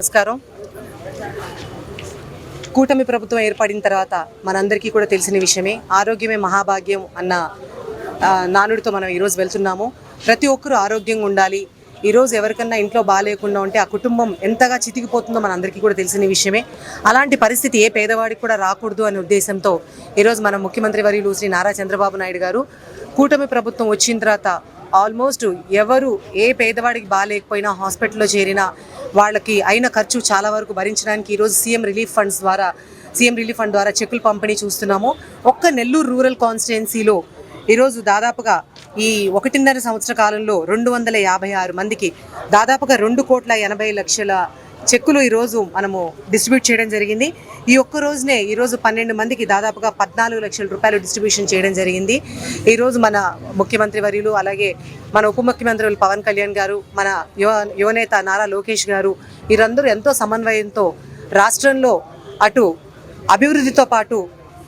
నమస్కారం. కూటమి ప్రభుత్వం ఏర్పడిన తర్వాత మనందరికీ కూడా తెలిసిన విషయమే ఆరోగ్యమే మహాభాగ్యం అన్న నానుడితో మనం ఈరోజు వెళ్తున్నాము. ప్రతి ఒక్కరూ ఆరోగ్యంగా ఉండాలి. ఈరోజు ఎవరికన్నా ఇంట్లో బాగాలేకుండా ఉంటే ఆ కుటుంబం ఎంతగా చితికిపోతుందో మనందరికీ కూడా తెలిసిన విషయమే. అలాంటి పరిస్థితి ఏ పేదవాడికి కూడా రాకూడదు అనే ఉద్దేశంతో ఈరోజు మన ముఖ్యమంత్రి వర్యులు శ్రీ నారా చంద్రబాబు నాయుడు గారు కూటమి ప్రభుత్వం వచ్చిన తర్వాత ఆల్మోస్ట్ ఎవరు ఏ పేదవాడికి బాగాలేకపోయినా హాస్పిటల్లో చేరినా వాళ్ళకి అయిన ఖర్చు చాలా వరకు భరించడానికి ఈరోజు సీఎం రిలీఫ్ ఫండ్స్ ద్వారా సీఎం రిలీఫ్ ఫండ్ ద్వారా చెక్కులు పంపిణీ చూస్తున్నాము. ఒక్క నెల్లూరు రూరల్ కాన్స్టిట్యున్సీలో ఈరోజు దాదాపుగా ఈ ఒకటిన్నర సంవత్సర కాలంలో రెండు వందల యాభై ఆరు మందికి దాదాపుగా రెండు కోట్ల ఎనభై లక్షల చెక్కులు ఈరోజు మనము డిస్ట్రిబ్యూట్ చేయడం జరిగింది. ఈ ఒక్క రోజునే ఈరోజు పన్నెండు మందికి దాదాపుగా పద్నాలుగు లక్షల రూపాయలు డిస్ట్రిబ్యూషన్ చేయడం జరిగింది. ఈరోజు మన ముఖ్యమంత్రి వర్యులు అలాగే మన ఉప ముఖ్యమంత్రులు పవన్ కళ్యాణ్ గారు మన యువ యువనేత నారా లోకేష్ గారు వీరందరూ ఎంతో సమన్వయంతో రాష్ట్రంలో అటు అభివృద్ధితో పాటు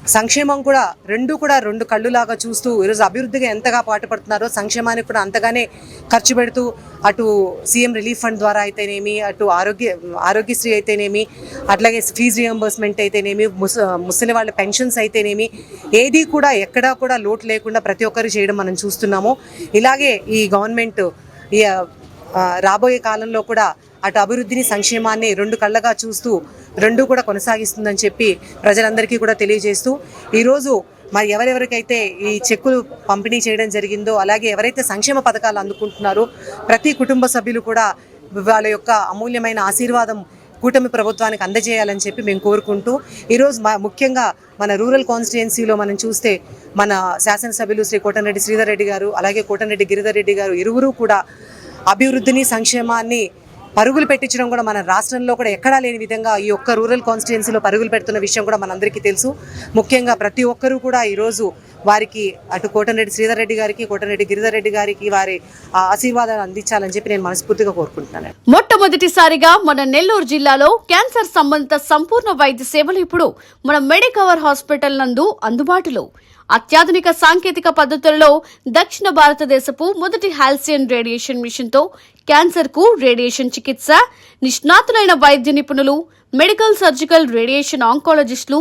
సంక్షేమం కూడా రెండు కూడా రెండు కళ్ళులాగా చూస్తూ ఈరోజు అభివృద్ధిగా ఎంతగా పాటుపడుతున్నారో సంక్షేమానికి కూడా అంతగానే ఖర్చు పెడుతూ అటు సీఎం రిలీఫ్ ఫండ్ ద్వారా అయితేనేమి అటు ఆరోగ్య ఆరోగ్యశ్రీ అయితేనేమి అట్లాగే ఫీజు రియంబర్స్మెంట్ అయితేనేమి ముస ముసలి వాళ్ళ పెన్షన్స్ అయితేనేమి ఏది కూడా ఎక్కడా కూడా లోటు లేకుండా ప్రతి ఒక్కరు చేయడం మనం చూస్తున్నాము. ఇలాగే ఈ గవర్నమెంట్ రాబోయే కాలంలో కూడా అటు అభివృద్ధిని సంక్షేమాన్ని రెండు కళ్ళగా చూస్తూ రెండు కూడా కొనసాగిస్తుందని చెప్పి ప్రజలందరికీ కూడా తెలియజేస్తూ ఈరోజు మరి ఎవరెవరికైతే ఈ చెక్కులు పంపిణీ చేయడం జరిగిందో అలాగే ఎవరైతే సంక్షేమ పథకాలు అందుకుంటున్నారో ప్రతి కుటుంబ సభ్యులు కూడా వాళ్ళ యొక్క అమూల్యమైన ఆశీర్వాదం కూటమి ప్రభుత్వానికి అందజేయాలని చెప్పి మేము కోరుకుంటూ ఈరోజు మా ముఖ్యంగా మన రూరల్ కాన్స్టిట్యున్సీలో మనం చూస్తే మన శాసనసభ్యులు శ్రీ కోటరెడ్డి శ్రీధర్ రెడ్డి గారు అలాగే కోటరెడ్డి గిరిధర్ రెడ్డి గారు ఇరువురు కూడా అభివృద్ధిని సంక్షేమాన్ని పరుగులు పెట్టించడం కూడా మన రాష్ట్రంలో కూడా ఎక్కడా లేని విధంగా ఈ ఒక్క రూరల్ కాన్స్టిట్యున్సీలో పరుగులు పెడుతున్న విషయం కూడా మనందరికీ తెలుసు. ముఖ్యంగా ప్రతి ఒక్కరూ కూడా ఈరోజు వారికి అటు కోటరెడ్డి శ్రీధర్ రెడ్డి గారికి కోటరెడ్డి గిరిధర్ రెడ్డి గారికి వారి ఆశీర్వాదాలు అందించాలని చెప్పి నేను మనస్ఫూర్తిగా కోరుకుంటున్నాను. మొట్టమొదటిసారిగా మన నెల్లూరు జిల్లాలో క్యాన్సర్ సంబంధిత సంపూర్ణ వైద్య సేవలు ఇప్పుడు మన మెడికవర్ హాస్పిటల్ నందు అందుబాటులో. అత్యాధునిక సాంకేతిక పద్ధతులలో దక్షిణ భారతదేశపు మొదటి హాల్సియన్ రేడియేషన్ మిషన్తో క్యాన్సర్కు క్యాన్సర్కు రేడియేషన్ చికిత్స నిష్ణాతులైన వైద్య నిపుణులు మెడికల్ సర్జికల్ రేడియేషన్ ఆంకాలజిస్టులు